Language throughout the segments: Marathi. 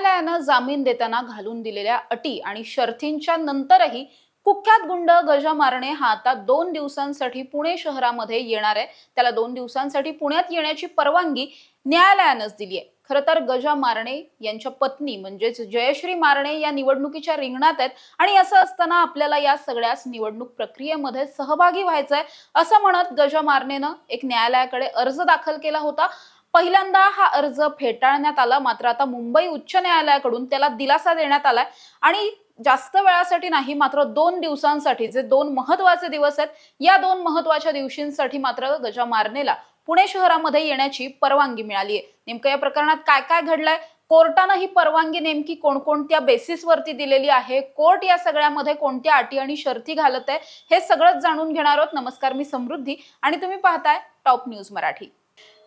न्यायालयानं जामीन देताना घालून दिलेल्या अटी आणि शर्थींच्या नंतरही कुख्यात गुंड गजा मारणे हा आता दोन दिवसांसाठी पुणे शहरामध्ये येणार आहे. त्याला दोन दिवसांसाठी पुण्यात येण्याची परवानगी न्यायालयानंच दिली आहे. खरं तर गजा मारणे यांच्या पत्नी म्हणजेच जयश्री मारणे या निवडणुकीच्या रिंगणात आहेत आणि असं असताना आपल्याला या सगळ्याच निवडणूक प्रक्रियेमध्ये सहभागी व्हायचंय असं म्हणत गजा मारणेनं एक न्यायालयाकडे अर्ज दाखल केला होता. पहिल्यांदा हा अर्ज फेटाळण्यात आला. मात्र आता मुंबई उच्च न्यायालयाकडून त्याला दिलासा देण्यात आलाय. आणि जास्त वेळासाठी नाही मात्र दोन दिवसांसाठी जे दोन महत्त्वाचे दिवस आहेत या दोन महत्त्वाच्या दिवशींसाठी मात्र गजा मारनेला पुणे शहरामध्ये येण्याची परवानगी मिळाली आहे. नेमकं या प्रकरणात काय काय घडलंय? कोर्टानं ही परवानगी नेमकी कोणकोणत्या बेसिसवरती दिलेली आहे? कोर्ट या सगळ्यामध्ये कोणत्या अटी आणि शर्ती घालत आहे? हे सगळंच जाणून घेणार आहोत. नमस्कार मी समृद्धी. आणि तुम्ही पाहताय टॉप न्यूज मराठी.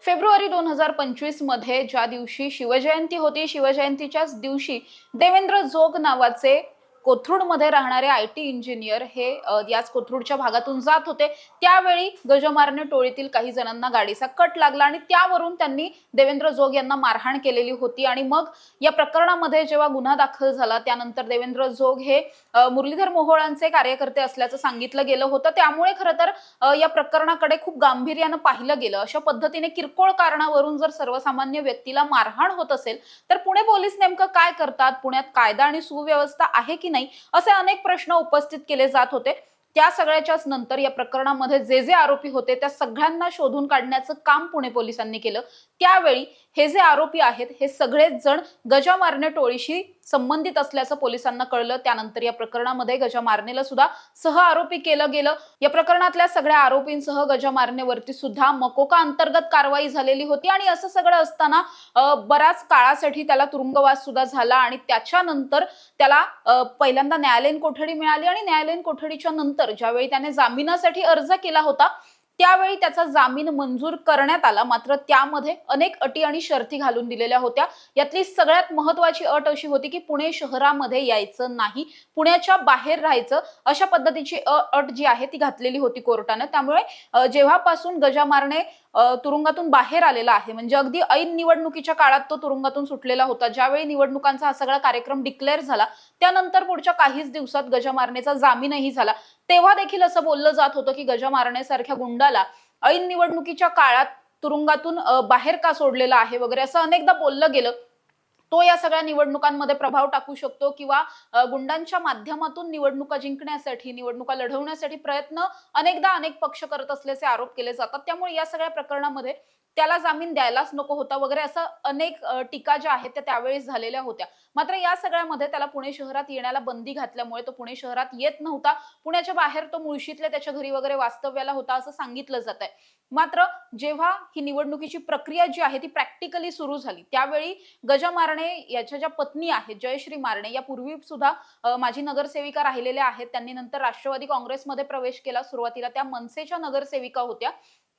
फेब्रुवारी दोन हजार पंचवीसमध्ये ज्या दिवशी शिवजयंती होती शिवजयंतीच्याच दिवशी देवेंद्र जोग नावाचे कोथरूडमध्ये राहणारे आय टी इंजिनियर हे याच कोथरूडच्या भागातून जात होते. त्यावेळी गजमारने टोळीतील काही जणांना गाडीचा कट लागला आणि त्यावरून त्यांनी देवेंद्र जोग यांना मारहाण केलेली होती आणि मग या प्रकरणामध्ये जेव्हा गुन्हा दाखल झाला त्यानंतर देवेंद्र जोग हे मुरलीधर मोहोळांचे कार्यकर्ते असल्याचं सांगितलं गेलं होतं. त्यामुळे खरं तर या प्रकरणाकडे खूप गांभीर्यानं पाहिलं गेलं. अशा पद्धतीने किरकोळ कारणावरून जर सर्वसामान्य व्यक्तीला मारहाण होत असेल तर पुणे पोलीस नेमकं काय करतात? पुण्यात कायदा आणि सुव्यवस्था आहे की नाही असे अनेक प्रश्न उपस्थित केले जात होते. त्या सगळ्याच्याच नंतर या प्रकरणामध्ये जे जे आरोपी होते त्या सगळ्यांना शोधून काढण्याचं काम पुणे पोलिसांनी केलं. त्यावेळी हे जे आरोपी आहेत हे सगळेच जण गजा मारणे टोळीशी संबंधित असल्याचं पोलिसांना कळलं. त्यानंतर या प्रकरणामध्ये गजा मारणेला सुद्धा सह आरोपी केलं गेलं. या प्रकरणातल्या सगळ्या आरोपींसह गजा मारणेवरती सुद्धा मकोका अंतर्गत कारवाई झालेली होती आणि असं सगळं असताना बऱ्याच काळासाठी त्याला तुरुंगवास सुद्धा झाला आणि त्याच्यानंतर त्याला पहिल्यांदा न्यायालयीन कोठडी मिळाली आणि न्यायालयीन कोठडीच्या नंतर ज्यावेळी त्याने जामिनासाठी अर्ज केला होता त्यावेळी त्याचा जामीन मंजूर करण्यात आला. मात्र त्यामध्ये अनेक अटी आणि शर्ती घालून दिलेल्या होत्या. यातली सगळ्यात महत्वाची अट अशी होती की पुणे शहरामध्ये यायचं नाही. पुण्याच्या बाहेर राहायचं. अशा पद्धतीची अट जी आहे ती घातलेली होती कोर्टानं. त्यामुळे जेव्हापासून गजा मारणे तुरुंगातून बाहेर आलेला आहे म्हणजे अगदी ऐन निवडणुकीच्या काळात तो तुरुंगातून सुटलेला होता. ज्यावेळी निवडणुकांचा हा सगळा कार्यक्रम डिक्लेअर झाला त्यानंतर पुढच्या काहीच दिवसात गजा मारण्याचा जामीनही झाला. तेव्हा देखील असं बोललं जात होतं की गजा मारण्यासारख्या गुंडाला ऐन निवडणुकीच्या काळात तुरुंगातून बाहेर का सोडलेलं आहे वगैरे असं अनेकदा बोललं गेलं. तो या सगळ्या निवडणुकांमध्ये प्रभाव टाकू शकतो किंवा गुंडांच्या माध्यमातून निवडणुका जिंकण्यासाठी निवडणुका लढवण्यासाठी प्रयत्न अनेकदा अनेक पक्ष करत असल्याचे आरोप केले जातात. त्यामुळे या सगळ्या प्रकरणामध्ये त्याला जामीन द्यायलाच नको होता वगैरे असं अनेक टीका ज्या आहेत त्या त्यावेळेस झालेल्या होत्या. मात्र या सगळ्यामध्ये त्याला पुणे शहरात येण्याला बंदी घातल्यामुळे तो पुणे शहरात येत नव्हता. पुण्याच्या बाहेर तो मुळशीतल्या त्याच्या घरी वगैरे वास्तव्याला होता असं सांगितलं जात आहे. मात्र जेव्हा ही निवडणुकीची प्रक्रिया जी आहे ती प्रॅक्टिकली सुरू झाली त्यावेळी गजा मारणे याच्या ज्या पत्नी आहेत जयश्री मारणे या पूर्वी सुद्धा माझी माजी नगरसेविका राहिलेल्या आहेत. त्यांनी नंतर राष्ट्रवादी काँग्रेसमध्ये प्रवेश केला सुरुवातीला. त्या मनसेच्या नगरसेविका होत्या.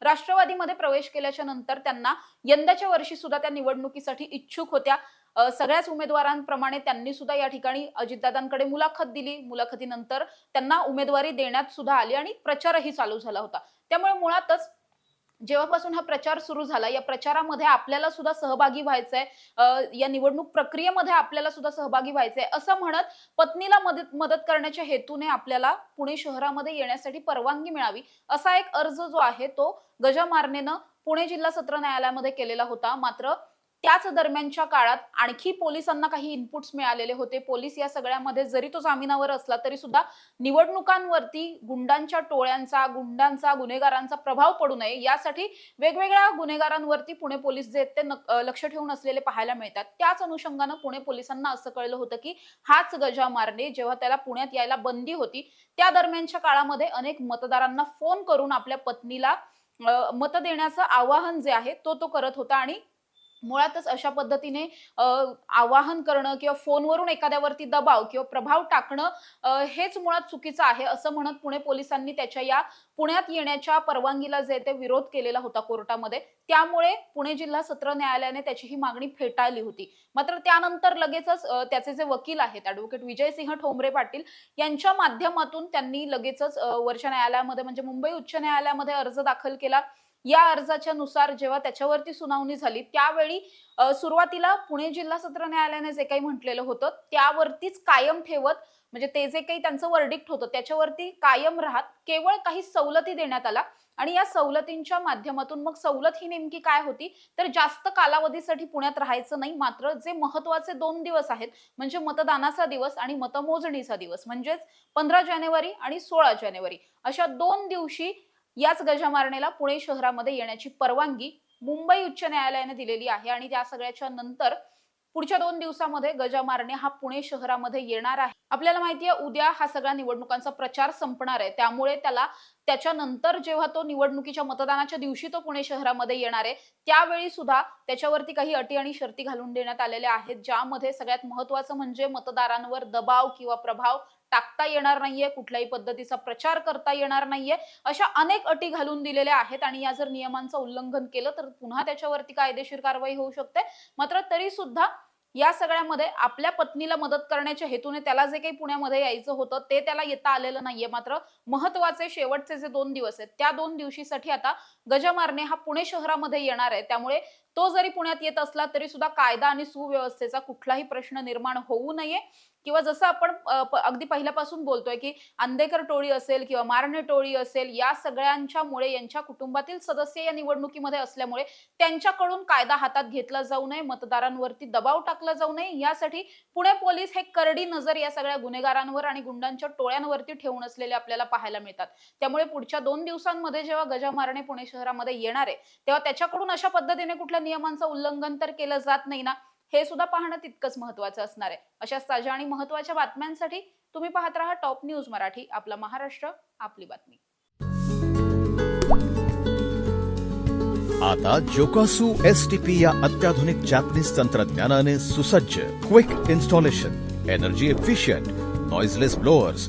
राष्ट्रवादीमध्ये प्रवेश केल्याच्यानंतर त्यांना यंदाच्या वर्षी सुद्धा त्या निवडणुकीसाठी इच्छुक होत्या. सगळ्याच उमेदवारांप्रमाणे त्यांनी सुद्धा या ठिकाणी अजितदादांकडे मुलाखत दिली. मुलाखतीनंतर त्यांना उमेदवारी देण्यात सुद्धा आली आणि प्रचारही चालू झाला होता. त्यामुळे मुळातच जेव्हापासून हा प्रचार सुरू झाला या प्रचारामध्ये आपल्याला सुद्धा सहभागी व्हायचंय या निवडणूक प्रक्रियेमध्ये आपल्याला सुद्धा सहभागी व्हायचंय असं म्हणत पत्नीला मदत मदत करण्याच्या हेतूने आपल्याला पुणे शहरामध्ये येण्यासाठी परवानगी मिळावी असा एक अर्ज जो आहे तो गजामारनेनं पुणे जिल्हा सत्र न्यायालयामध्ये केलेला होता. मात्र त्याच दरम्यानच्या काळात आणखी पोलिसांना काही इनपुट्स मिळालेले होते. पोलीस या सगळ्यामध्ये जरी तो जामिनावर असला तरी सुद्धा निवडणुकांवरती गुंडांच्या टोळ्यांचा गुंडांचा गुन्हेगारांचा प्रभाव पडू नये यासाठी वेगवेगळ्या गुन्हेगारांवरती पुणे पोलीस जे आहेत ते लक्ष ठेवून असलेले पाहायला मिळतात. त्याच अनुषंगानं पुणे पोलिसांना असं कळलं होतं की हाच गजा मारणे जेव्हा त्याला पुण्यात यायला बंदी होती त्या दरम्यानच्या काळामध्ये अनेक मतदारांना फोन करून आपल्या पत्नीला मत देण्याचं आवाहन जे आहे तो तो करत होता आणि मुळातच अशा पद्धतीने आवाहन करणं किंवा फोनवरून एखाद्यावरती दबाव किंवा प्रभाव टाकणं हेच मुळात चुकीचं आहे असं म्हणत पुणे पोलिसांनी त्याच्या या पुण्यात येण्याच्या परवानगीला जे ते विरोध केलेला होता कोर्टामध्ये त्यामुळे पुणे जिल्हा सत्र न्यायालयाने त्याची ही मागणी फेटाळली होती. मात्र त्यानंतर लगेचच त्याचे जे वकील आहेत ऍडव्होकेट विजयसिंह ठोंबरे पाटील यांच्या माध्यमातून त्यांनी लगेचच वर्ष वरच्या न्यायालयामध्ये म्हणजे मुंबई उच्च न्यायालयामध्ये अर्ज दाखल केला. या अर्जाच्या नुसार जेव्हा त्याच्यावरती सुनावणी झाली त्यावेळी सुरुवातीला पुणे जिल्हा सत्र न्यायालयाने जे काही म्हटलेलं होतं त्यावरतीच कायम ठेवत म्हणजे ते जे काही त्यांचं वर्डिक्ट होतं त्याच्यावरती कायम राहत केवळ काही सवलती देण्यात आला आणि या सवलतींच्या माध्यमातून मग सवलत ही नेमकी काय होती? तर जास्त कालावधीसाठी पुण्यात राहायचं नाही मात्र जे महत्त्वाचे दोन दिवस आहेत म्हणजे मतदानाचा दिवस आणि मतमोजणीचा दिवस म्हणजेच पंधरा जानेवारी आणि सोळा जानेवारी अशा दोन दिवशी याच गजामारणेला पुणे शहरामध्ये येण्याची परवानगी मुंबई उच्च न्यायालयाने दिलेली आहे आणि त्या सगळ्याच्या नंतर पुढच्या दोन दिवसामध्ये गजा मारणे हा पुणे शहरामध्ये येणार आहे. आपल्याला माहिती आहे उद्या हा सगळा निवडणुकांचा प्रचार संपणार आहे. त्यामुळे त्याला त्याच्यानंतर जेव्हा तो निवडणुकीच्या मतदानाच्या दिवशी तो पुणे शहरामध्ये येणार आहे त्यावेळी सुद्धा त्याच्यावरती काही अटी आणि शर्ती घालून देण्यात आलेल्या आहेत ज्यामध्ये सगळ्यात महत्वाचं म्हणजे मतदारांवर दबाव किंवा प्रभाव टाकता येणार नाहीये कुठल्याही पद्धतीचा प्रचार करता येणार नाहीये अशा अनेक अटी घालून दिलेल्या आहेत आणि या जर नियमांचं उल्लंघन केलं तर पुन्हा त्याच्यावरती कायदेशीर कारवाई होऊ शकते. मात्र तरी सुद्धा या सगळ्यामध्ये आपल्या पत्नीला मदत करण्याच्या हेतूने त्याला जे काही पुण्यामध्ये यायचं होतं ते त्याला येता आलेलं नाहीये. मात्र महत्त्वाचे शेवटचे जे दोन दिवस आहेत त्या दोन दिवशीसाठी आता गजमारने हा पुणे शहरामध्ये येणार आहे. त्यामुळे तो जरी पुण्यात येत असला तरी सुद्धा कायदा आणि सुव्यवस्थेचा कुठलाही प्रश्न निर्माण होऊ नये. किंवा जसं आपण अगदी पहिल्यापासून बोलतोय की आंदेकर टोळी असेल किंवा मारणे टोळी असेल या सगळ्यांच्यामुळे यांच्या कुटुंबातील सदस्य या निवडणुकीमध्ये असल्यामुळे त्यांच्याकडून कायदा हातात घेतला जाऊ नये मतदारांवरती दबाव टाकला जाऊ नये. यासाठी पुणे पोलीस हे करडी नजर या सगळ्या गुन्हेगारांवर आणि गुंडांच्या टोळ्यांवरती ठेवून असलेले आपल्याला पाहायला मिळतात. त्यामुळे पुढच्या दोन दिवसांमध्ये जेव्हा गजा मारणे पुणे शहरामध्ये येणार आहे तेव्हा त्याच्याकडून अशा पद्धतीने कुठल्या नियमांचं उल्लंघन तर केलं जात नाही ना हे सुद्धा पाहणं तितकंच महत्वाचं असणार आहे. अशा ताज्या आणि महत्त्वाच्या बातम्यांसाठी तुम्ही पाहत राहा टॉप न्यूज मराठी आपला महाराष्ट्र आपली बातमी. आता जोकासू एस टी पी या अत्याधुनिक जॅपनीज तंत्रज्ञानाने सुसज्ज quick installation energy efficient noiseless blowers